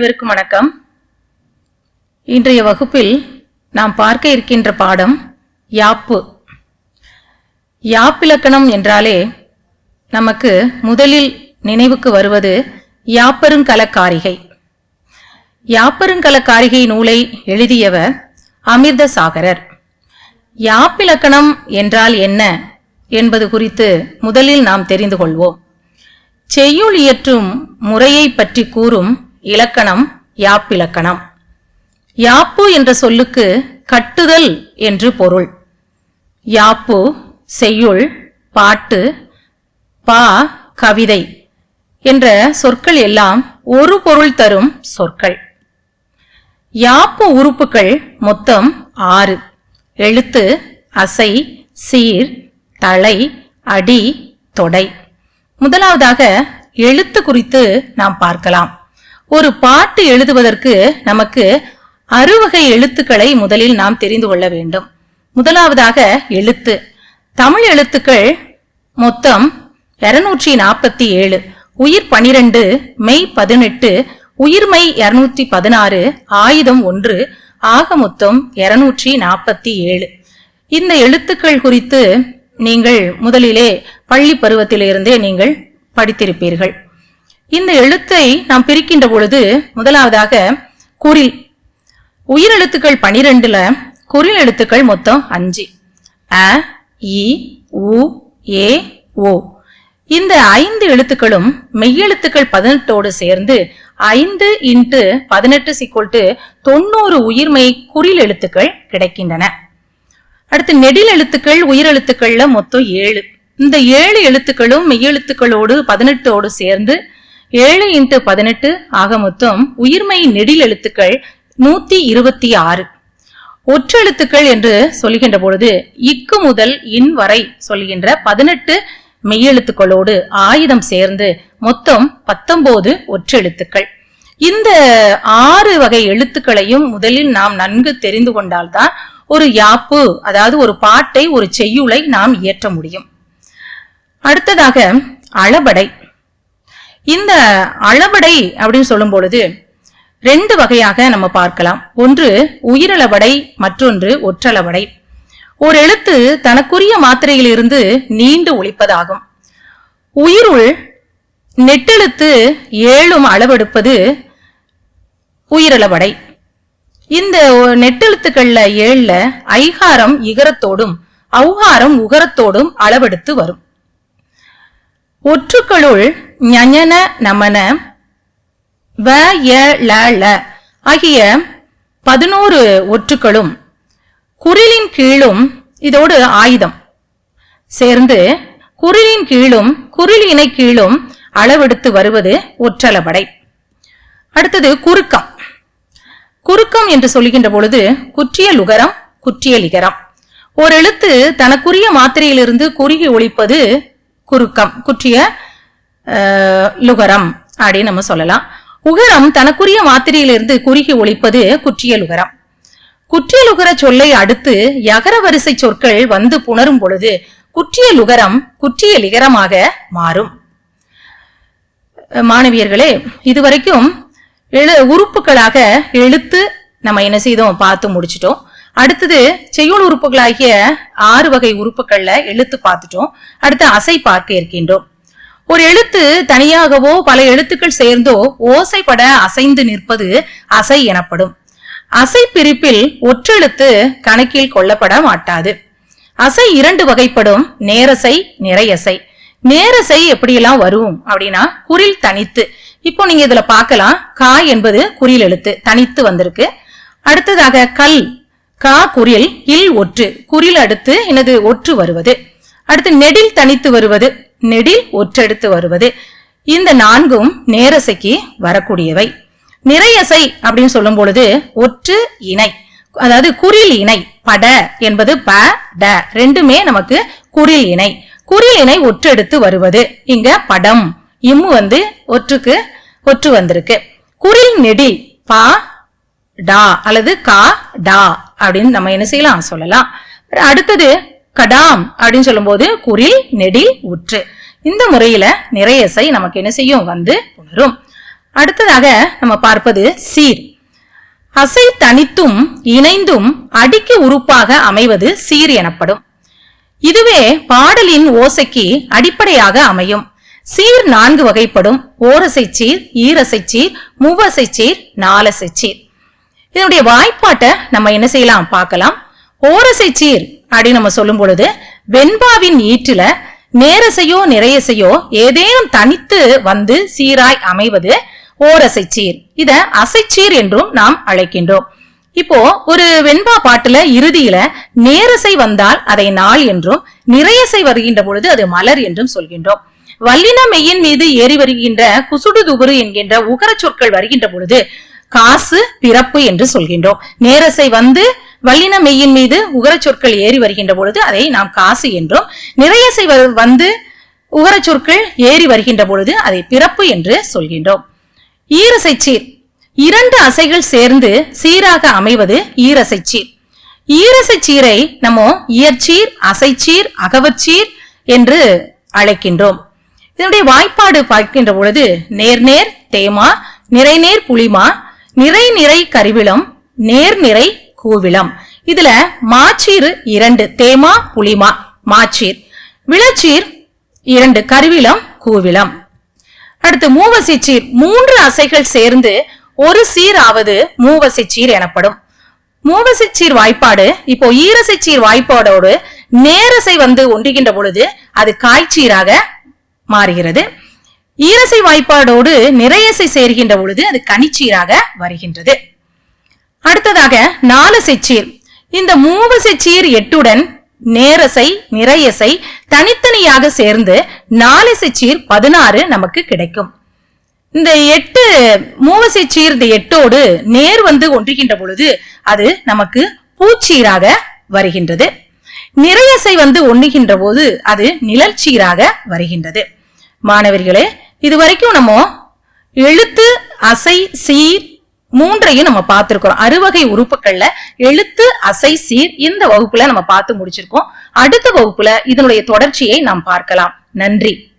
அனைவருக்கும் வணக்கம். இன்றைய வகுப்பில் நாம் பார்க்க இருக்கின்ற பாடம் யாப்பு. யாப்பிலக்கணம் என்றாலே நமக்கு முதலில் நினைவுக்கு வருவது யாப்பருங்கலக்காரிகை. யாப்பருங்கலக்காரிகை நூலை எழுதியவர் அமிர்த சாகரர் யாப்பிலக்கணம் என்றால் என்ன என்பது குறித்து முதலில் நாம் தெரிந்து கொள்வோம். செய்யுள் இயற்றும் முறையை பற்றி கூறும் இலக்கணம் யாப்பிலக்கணம் யாப்பு என்ற சொல்லுக்கு கட்டுதல் என்று பொருள். யாப்பு செய்யுள் பாட்டு பா கவிதை என்ற சொற்கள் எல்லாம் ஒரு பொருள் தரும் சொற்கள். யாப்பு உறுப்புகள் மொத்தம் ஆறு. எழுத்து அசை சீர் தலை அடி தொடை. முதலாவதாக எழுத்து குறித்து நாம் பார்க்கலாம். ஒரு பாட்டு எழுதுவதற்கு நமக்கு அறுவகை எழுத்துக்களை முதலில் நாம் தெரிந்து கொள்ள வேண்டும். முதலாவதாக எழுத்து. தமிழ் எழுத்துக்கள் மொத்தம் இருநூற்றி நாற்பத்தி ஏழு உயிர் பனிரெண்டு மெய் பதினெட்டு உயிர்மை இருநூற்றி பதினாறு ஆயுதம் ஒன்று ஆக மொத்தம் இருநூற்றி நாற்பத்தி ஏழு இந்த எழுத்துக்கள் குறித்து நீங்கள் முதலிலே பள்ளி பருவத்திலிருந்தே நீங்கள் படித்திருப்பீர்கள். இந்த எழுத்தை நாம் பிரிக்கின்ற பொழுது முதலாவதாக குரில். உயிரெழுத்துக்கள் பனிரெண்டுல குரில் எழுத்துக்கள் மொத்தம் அஞ்சு. அ இ உ ஏ ஓ. இந்த ஐந்து எழுத்துக்களும் மெய்யெழுத்துக்கள் பதினெட்டோடு சேர்ந்து ஐந்து இன்ட்டு பதினெட்டு சிக்கோல்ட்டு தொண்ணூறு உயிர்மை குறில் எழுத்துக்கள் கிடைக்கின்றன. அடுத்து நெடில் எழுத்துக்கள் உயிரெழுத்துக்கள்ல மொத்தம் ஏழு. இந்த ஏழு எழுத்துக்களும் மெய்யெழுத்துக்களோடு பதினெட்டோடு சேர்ந்து ஏழு இன்ட்டு பதினெட்டு ஆக மொத்தம் உயிர்மை நெடில் எழுத்துக்கள் நூத்தி இருபத்தி ஆறு. ஒற்றெழுத்துக்கள் என்று சொல்லுகின்ற பொழுது இக்கு முதல் இன் வரை சொல்கின்ற பதினெட்டு மெய்யெழுத்துக்களோடு ஆயுதம் சேர்ந்து மொத்தம் பத்தொன்பது ஒற்றெழுத்துக்கள் இந்த ஆறு வகை எழுத்துக்களையும் முதலில் நாம் நன்கு தெரிந்து கொண்டால்தான் ஒரு யாப்பு அதாவது ஒரு பாட்டை ஒரு செய்யுளை நாம் இயற்ற முடியும். அடுத்ததாக அளபடை. இந்த அளவடை அப்படின்னு சொல்லும் பொழுது ரெண்டு வகையாக நம்ம பார்க்கலாம். ஒன்று உயிரளவடை மற்றொன்று ஒற்றளவடை. ஒரு எழுத்து தனக்குரிய மாத்திரையிலிருந்து நீண்டு ஒழிப்பதாகும். உயிருள் நெட்டெழுத்து ஏழும் அளவெடுப்பது உயிரளவடை. இந்த நெட்டெழுத்துக்கள்ல ஏழுல ஐகாரம் இகரத்தோடும் ஔகாரம் உகரத்தோடும் அளவெடுத்து வரும். ஒற்றுக்களுள் ஞன நமன. வ ய ல ல ஆகிய பதினோரு ஒற்றுக்களும் குரிலின் கீழும் இதோடு ஆயுதம். சேர்ந்து குரிலின் கீழும் குரில் இணை கீழும் அளவெடுத்து வருவது ஒற்றளவடை அடுத்தது குறுக்கம். குறுக்கம் என்று சொல்லுகின்ற பொழுது குற்றியல் உகரம் குற்றியல் இகரம் எழுத்து தனக்குரிய மாத்திரையிலிருந்து குறுகி ஒழிப்பது குறுக்கம் குற்றிய லுகரம் அப்படின்னு நம்ம சொல்லலாம். உகரம் தனக்குரிய மாத்திரையிலிருந்து குறுகி ஒழிப்பது குற்றிய லுகரம். குற்றிய லுகர சொல்லை அடுத்து யகர வரிசை சொற்கள் வந்து புணரும் பொழுது குற்றிய லுகரம் குற்றியலிகரமாக மாறும். மாணவியர்களே இதுவரைக்கும் எழு உறுப்புகளாக எழுத்து நம்ம என்ன செய்தோம் பார்த்து முடிச்சிட்டோம். அடுத்தது செய்யுள் உறுப்புகளாகிய ஆறு வகை உறுப்புகள்ல எழுத்து பார்த்துட்டோம். அடுத்து அசை பார்க்க இருக்கின்றோம். ஒரு எழுத்து தனியாகவோ பல எழுத்துக்கள் சேர்ந்தோ ஓசைப்பட அசைந்து நிற்பது அசை எனப்படும். அசை பிரிப்பில் ஒற்றெழுத்து கணக்கில் கொள்ளப்பட மாட்டாது. அசை இரண்டு வகைப்படும் நேரசை நிறையசை. நேரசை எப்படியெல்லாம் வரும் அப்படின்னா குரில் தனித்து. இப்போ நீங்க இதுல பார்க்கலாம். கா என்பது குறில் எழுத்து தனித்து வந்திருக்கு. அடுத்ததாக கல் கா குரில் இல் ஒற்று. குறில் அடுத்து எனது ஒற்று வருவது. அடுத்து நெடில் தனித்து வருவது. நெடில் ஒற்றெடுத்து வருவது. இந்த நான்கும் நேரசைக்கு வரக்கூடியவை. நிறையசை அப்படின்னு சொல்லும் பொழுது ஒற்று இணை. அதாவது குரில் இணை. பட என்பது ப ட. ரெண்டுமே நமக்கு குரில் இணை. குரில் இணை ஒற்றெடுத்து வருவது. இங்க படம். இம்மு வந்து ஒற்றுக்கு ஒற்று வந்திருக்கு. குரில் நெடில் பா டா. அல்லது கா டா. அப்படின்னு நம்ம என்ன செய்யலாம்? சொல்லலாம். அடுத்தது கடாம் அப்படின்னு சொல்லும்போது குரில் நெடில் உற்று. இந்த முறையில நிறையசை நமக்கு என்ன செய்யும்? வந்து உணரும். அடுத்ததாக நம்ம பார்ப்பது சீர். அசை தனித்தும் இணைந்தும் அடிக்கு உறுப்பாக அமைவது சீர் எனப்படும். இதுவே பாடலின் ஓசைக்கு அடிப்படையாக அமையும். சீர் நான்கு வகைப்படும். ஓரசை சீர் ஈரசை சீர் மூவசை சீர் நாலசை சீர். இதனுடைய வாய்ப்பாட்டை நம்ம என்ன செய்யலாம்? பார்க்கலாம். ஓரசை சீர் அப்படின்னு நம்ம சொல்லும் பொழுது வெண்பாவின் ஈற்றில நேரசையோ நிறையசையோ ஏதேனும் தனித்து வந்து சீராய் அமைவது ஓரசை சீர். இத அசைச்சீர் என்றும் நாம் அழைக்கின்றோம். இப்போ ஒரு வெண்பா பாட்டுல இறுதியில நேரசை வந்தால் அதை நாள் என்றும் நிறையசை வருகின்ற பொழுது அது மலர் என்றும் சொல்கின்றோம். வல்லின மெய்யின் மீது ஏறி வருகின்ற குசுடு துபுரு என்கின்ற உகர சொற்கள் வருகின்ற பொழுது காசு பிறப்பு என்று சொல்கின்றோம். நேரசை வந்து வல்லின மெய்யின் மீது உகர சொற்கள் ஏறி வருகின்ற பொழுது அதை நாம் காசு என்றும் நிறையசை வந்து உகர சொற்கள் ஏறி வருகின்ற பொழுது அதை பிறப்பு என்று சொல்கின்றோம். ஈரசை சீர். இரண்டு அசைகள் சேர்ந்து சீராக அமைவது ஈரசை சீர். ஈரசை சீரை நம்ம இயற்சீர் அசைச்சீர் அகவச்சீர் என்று அழைக்கின்றோம். இதனுடைய வாய்ப்பாடு பார்க்கின்ற பொழுது நேர்நேர் தேமா நிறைநேர் புளிமா நிறை நிறை கருவிளம் நேர் நிறை கூவிளம். இதுல மாச்சீர் இரண்டு தேமா புளிமா. மாச்சீர். விளச்சீர் இரண்டு கருவிளம் கூவிளம். அடுத்து மூவசிச்சீர் மூன்று அசைகள் சேர்ந்து ஒரு சீர் ஆவது மூவசிச்சீர் எனப்படும். மூவசிச்சீர் வாய்ப்பாடு இப்போ ஈரசைச்சீர் வாய்ப்பாடோடு நேரசை வந்து ஒன்றுகின்ற பொழுது அது காய்ச்சீராக மாறுகிறது. ஈரசை வாய்ப்பாடோடு நிறையசை சேர்கின்ற பொழுது அது கனிச்சீராக வருகின்றது. அடுத்ததாக நாலு செச்சீர் இந்த மூவு செச்சீர் எட்டுடன் நேரசை நிறையசை தனித்தனியாக சேர்ந்து நாலு செச்சீர் பதினாறு நமக்கு கிடைக்கும். இந்த எட்டு மூவசை சீர் இந்த எட்டோடு நேர் வந்து ஒன்றுகின்ற பொழுது அது நமக்கு பூச்சீராக வருகின்றது. நிறையசை வந்து ஒண்ணுகின்ற போது அது நிழற்சீராக வருகின்றது. மாணவர்களே இது வரைக்கும் நம்ம எழுத்து அசை சீர் மூன்றையும் நம்ம பார்த்திருக்கிறோம். அறுவகை உறுப்புகள்ல எழுத்து அசை சீர் இந்த வகுப்புல நம்ம பார்த்து முடிச்சிருக்கோம். அடுத்த வகுப்புல இதனுடைய தொடர்ச்சியை நாம் பார்க்கலாம். நன்றி.